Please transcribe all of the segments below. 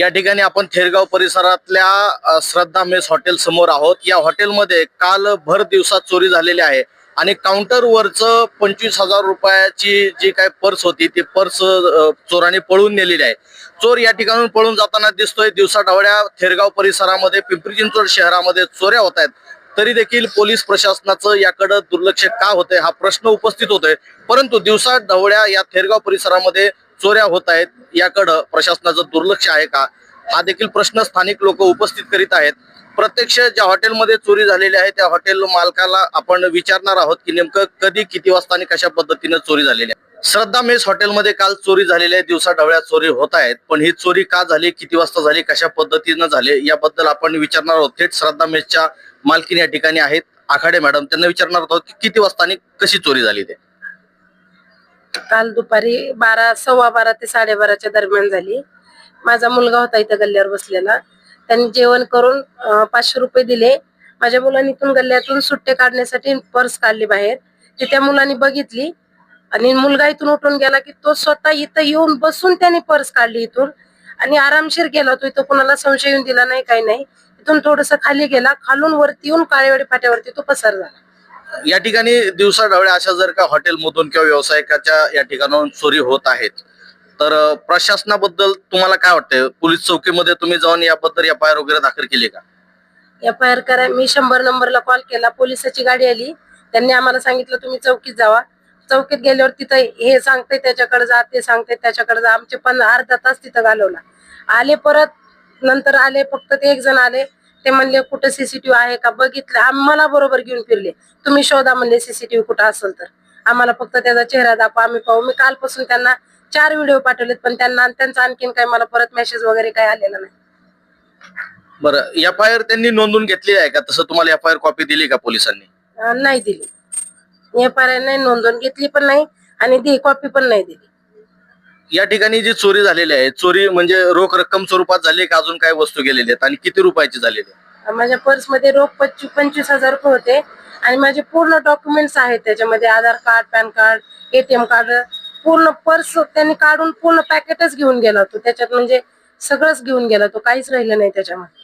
या ठिकाणी आपण थेरगाव परिसरातल्या श्रद्धा मेस हॉटेल समोर आहोत. या हॉटेलमध्ये काल भर दिवसात चोरी झालेली आहे. आणि काउंटरवरचं पंचवीस हजार रुपयाची जी काय पर्स होती ती पर्स चोराने पळून नेलेली आहे. चोर या ठिकाणून पळून जाताना दिसतोय. दिवसाढवळ्या थेरगाव परिसरामध्ये पिंपरी चिंचवड शहरामध्ये चोऱ्या होत आहेत. तरी देखील पोलीस प्रशासनाचं याकडे दुर्लक्ष का होतंय हा प्रश्न उपस्थित होतोय. परंतु दिवसा ढवळ्या या थेरगाव परिसरामध्ये चोऱ्या होत आहेत याकडं प्रशासनाचं दुर्लक्ष आहे का? हा देखील प्रश्न स्थानिक लोक उपस्थित करीत आहेत. प्रत्यक्ष ज्या हॉटेलमध्ये चोरी झालेली आहे त्या हॉटेल मालकाला आपण विचारणार आहोत की नेमकं कधी किती वाजता आणि कशा पद्धतीनं चोरी झालेली आहे. श्रद्धा मेस हॉटेलमध्ये काल चोरी झालेली आहे दिवसा ढवळ्या चोरी होत आहेत पण ही चोरी का झाली किती वाजता झाली कशा पद्धतीनं झाली याबद्दल आपण विचारणार आहोत. थेट श्रद्धा मेसच्या मालकीन या ठिकाणी आहेत. आखाडे मॅडम त्यांना विचारणार आहोत की किती वाजता आणि कशी चोरी झाली ते. काल दुपारी बारा सव्वा बारा ते साडेबाराच्या दरम्यान झाली. माझा मुलगा होता इथं गल्ल्यावर बसलेला. त्यांनी जेवण करून पाचशे रुपये दिले. माझ्या मुलांनी इथून गल्ल्यातून सुट्टे काढण्यासाठी पर्स काढली बाहेर. ती त्या मुलांनी बघितली. आणि मुलगा इथून उठून गेला की तो स्वतः इथं येऊन बसून त्याने पर्स काढली इथून. आणि आरामशीर गेला तो. इथं कोणाला संशय येऊन दिला नाही काही नाही. इथून थोडस खाली गेला. खालून वरती येऊन काळेवाडी फाट्यावरती तो पसार झाला. या ठिकाणी दिवसा ढवळ्या अशा जर का हॉटेलमधून किंवा व्यावसायिकाच्या या ठिकाणाहून चोरी होत आहेत तर प्रशासनाबद्दल तुम्हाला काय वाटतंय? पोलीस चौकीमध्ये तुम्ही जाऊन याबद्दल एफ आय आर वगैरे दाखल केली का? एफ आय आर करा. मी शंभर नंबरला कॉल केला. पोलिसाची गाडी आली. त्यांनी आम्हाला सांगितलं तुम्ही चौकीत जावा. चौकीत गेल्यावर तिथं हे सांगते त्याच्याकडे जा ते सांगते त्याच्याकडे जा. आमचे पण अर्धा तास तिथं घालवला. आले परत नंतर आले फक्त ते एक जण आले. ते म्हणले कुठं सीसीटीव्ही आहे का? बघितलं. आम्हाला बरोबर घेऊन फिरले. तुम्ही शोधा म्हणले सीसीटीव्ही कुठं असेल तर. आम्हाला फक्त त्याचा चेहरा दाखवा. आम्ही पाहू. मी कालपासून त्यांना चार व्हिडिओ पाठवलेत पण त्यांना त्यांचा आणखीन काही मला परत मेसेज वगैरे काही आलेला नाही. बरं एफ आय आर त्यांनी नोंदवून घेतली आहे का? तसं तुम्हाला एफ आय आर कॉपी दिली का पोलिसांनी? अं, नाही दिली. एफ आय आर नाही नोंदवून घेतली पण नाही आणि दी कॉपी पण नाही दिली. या ठिकाणी जी चोरी झालेली आहे चोरी म्हणजे रोख रक्कम स्वरूपात झाली का? अजून काय वस्तू गेलेली आहेत? आणि किती रुपयाची झालेली आहे? माझ्या पर्समध्ये रोख पंचवीस पंचवीस हजार रुपये होते. आणि माझे पूर्ण डॉक्युमेंट्स आहेत त्याच्यामध्ये Aadhaar card PAN card ATM card पूर्ण पर्स त्यांनी काढून पूर्ण पॅकेटच घेऊन गेला तो त्याच्यात म्हणजे सगळंच घेऊन गेला तो काहीच राहिलं नाही त्याच्यामध्ये.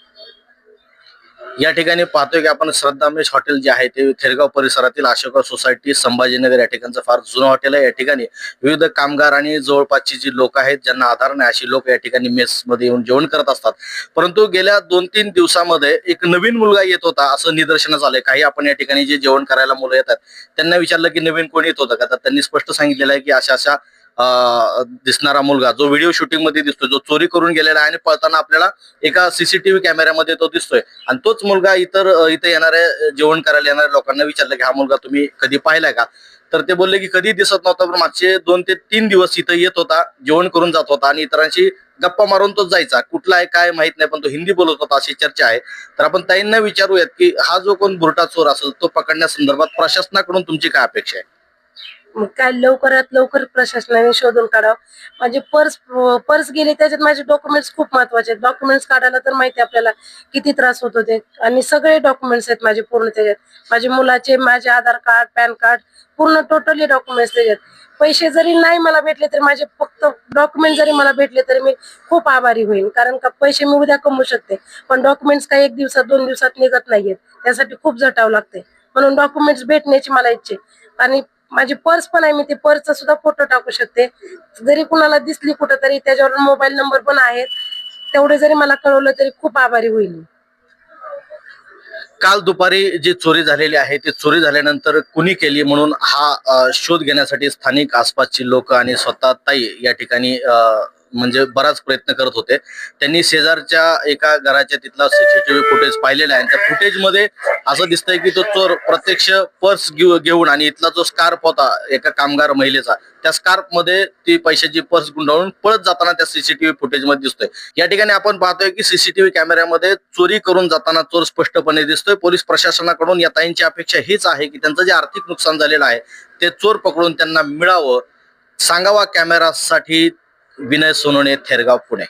या ठिकाणी पाहतोय की आपण श्रद्धामेश हॉटेल जे आहे ते खेरगाव परिसरातील अशोका सोसायटी संभाजीनगर या ठिकाणचं फार जुनं हॉटेल आहे. या ठिकाणी विविध कामगार आणि जवळपासची जी लोक आहेत ज्यांना आधार नाही अशी लोक या ठिकाणी मेस मध्ये येऊन जेवण करत असतात. परंतु गेल्या दोन तीन दिवसामध्ये एक नवीन मुलगा येत होता असं निदर्शनास आलंय. काही आपण या ठिकाणी जे जेवण करायला मुलं येतात त्यांना विचारलं की नवीन कोणी येत होतं? का? तर त्यांनी स्पष्ट सांगितलेलं आहे की अशा अशा दिसणारा मुलगा जो व्हिडिओ शूटिंगमध्ये दिसतोय जो चोरी करून गेलेला आहे आणि पळताना आपल्याला एका सीसीटीव्ही कॅमेऱ्यामध्ये तो दिसतोय. आणि तोच मुलगा इतर इथे येणाऱ्या जेवण करायला येणाऱ्या लोकांना विचारलं की हा मुलगा तुम्ही कधी पाहिलाय का? तर ते बोलले की कधी दिसत नव्हता पण मागचे दोन ते तीन दिवस इथं येत होता जेवण करून जात होता आणि इतरांशी गप्पा मारून तो जायचा. कुठला आहे काय माहीत नाही पण तो हिंदी बोलत होता अशी चर्चा आहे. तर आपण ताईंना विचारूयात की हा जो कोण बुरटा चोर असेल तो पकडण्यासंदर्भात प्रशासनाकडून तुमची काय अपेक्षा आहे? मग काय लवकरात लवकर प्रशासनाने शोधून काढावं. माझे पर्स पर्स गेले त्याच्यात माझे डॉक्युमेंट्स खूप महत्त्वाचे आहेत. डॉक्युमेंट्स काढायला तर माहिती आपल्याला किती त्रास होत होते. आणि सगळे डॉक्युमेंट्स आहेत माझे पूर्ण त्याच्यात. माझे मुलाचे माझे आधार कार्ड पॅन कार्ड पूर्ण टोटली डॉक्युमेंट्स त्याच्यात. पैसे जरी नाही मला भेटले तरी माझे फक्त डॉक्युमेंट जरी मला भेटले तरी मी खूप आभारी होईल कारण का पैसे मी उद्या कमवू शकते. पण डॉक्युमेंट्स काही एक दिवसात दोन दिवसात निघत नाहीयेत. त्यासाठी खूप झटावं लागते म्हणून डॉक्युमेंट्स भेटण्याची मला इच्छा आहे. आणि माझी पर्स पण आहे मी ते पर्सचा सुद्धा फोटो टाकू शकते. जरी कुणाला दिसली कुठं तरी त्याच्यावर मोबाईल नंबर पण आहेत. तेवढे जरी मला कळवलं तरी खूप आभारी होईल काल दुपारी जी चोरी झालेली आहे ती चोरी झाल्यानंतर कुणी केली म्हणून हा शोध घेण्यासाठी स्थानिक आसपासची लोक आणि स्वतः ताई या ठिकाणी अ, म्हणजे बराच प्रयत्न करत होते. त्यांनी शेजारच्या एका घराच्या तिथला सीसीटीव्ही फुटेज पाहिलेला आहे. आणि त्या फुटेजमध्ये असं दिसतंय की तो चोर प्रत्यक्ष पर्स घेऊन आणि इथला जो स्कार्फ होता एका कामगार महिलेचा त्या स्कार्फमध्ये ती पैशाची पर्स गुंडाळून पळत जाताना त्या सीसीटीव्ही फुटेजमध्ये दिसतोय. या ठिकाणी आपण पाहतोय की सीसीटीव्ही कॅमेऱ्यामध्ये चोरी करून जाताना चोर स्पष्टपणे दिसतोय. पोलीस प्रशासनाकडून या ताईंची अपेक्षा हीच आहे की त्यांचं जे आर्थिक नुकसान झालेलं आहे ते चोर पकडून त्यांना मिळावं. सांगावा कॅमेरासाठी विनय सोनवणे थेरगाव पुणे.